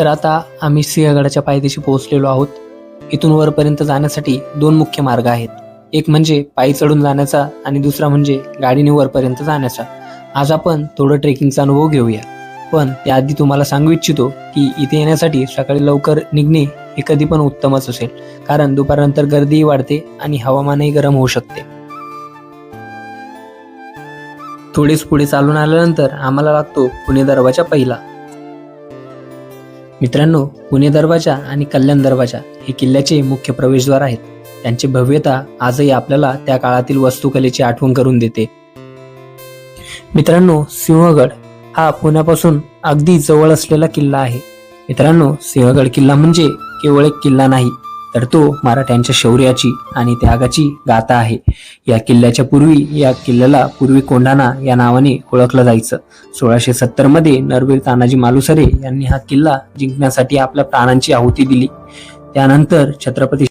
तर आता आम्ही सिंहगडाच्या पायथ्याशी पोहोचलेलो आहोत. इथून वरपर्यंत जाण्यासाठी दोन मुख्य मार्ग आहेत. एक म्हणजे पायी चढून जाण्याचा आणि दुसरा म्हणजे गाडीने वरपर्यंत जाण्याचा. आज आपण थोडं ट्रेकिंगचा अनुभव घेऊया. पण त्याआधी तुम्हाला सांगू इच्छितो की इथे येण्यासाठी सकाळी लवकर निघणे हे कधी पण उत्तमच असेल. कारण दुपारनंतर गर्दीही वाढते आणि हवामानही गरम होऊ शकते. थोडेच पुढे चालून आल्यानंतर आम्हाला लागतो पुणे दरवाजा पहिला. मित्रांनो पुणे दरवाजा आणि कल्याण दरवाजा हे किल्ल्याचे मुख्य प्रवेशद्वार आहेत. त्यांची भव्यता आजही आपल्याला त्या काळातील वास्तुकलेची आठवण करून देते. मित्रांनो सिंहगड हा पुण्यापासून अगदी जवळ असलेला किल्ला आहे. मित्रांनो सिंहगड किल्ला म्हणजे केवळ एक किल्ला नाही तर तो मराठ्यांच्या शौर्याची आणि त्यागाची गाथा आहे. या किल्ल्याच्या पूर्वी या किल्ल्याला पूर्वी कोंढाणा या नावाने ओळखलं जायचं. सोळाशे सत्तरमध्ये नरवीर तानाजी मालुसरे यांनी हा किल्ला जिंकण्यासाठी आपल्या प्राणांची आहुती दिली. त्यानंतर छत्रपती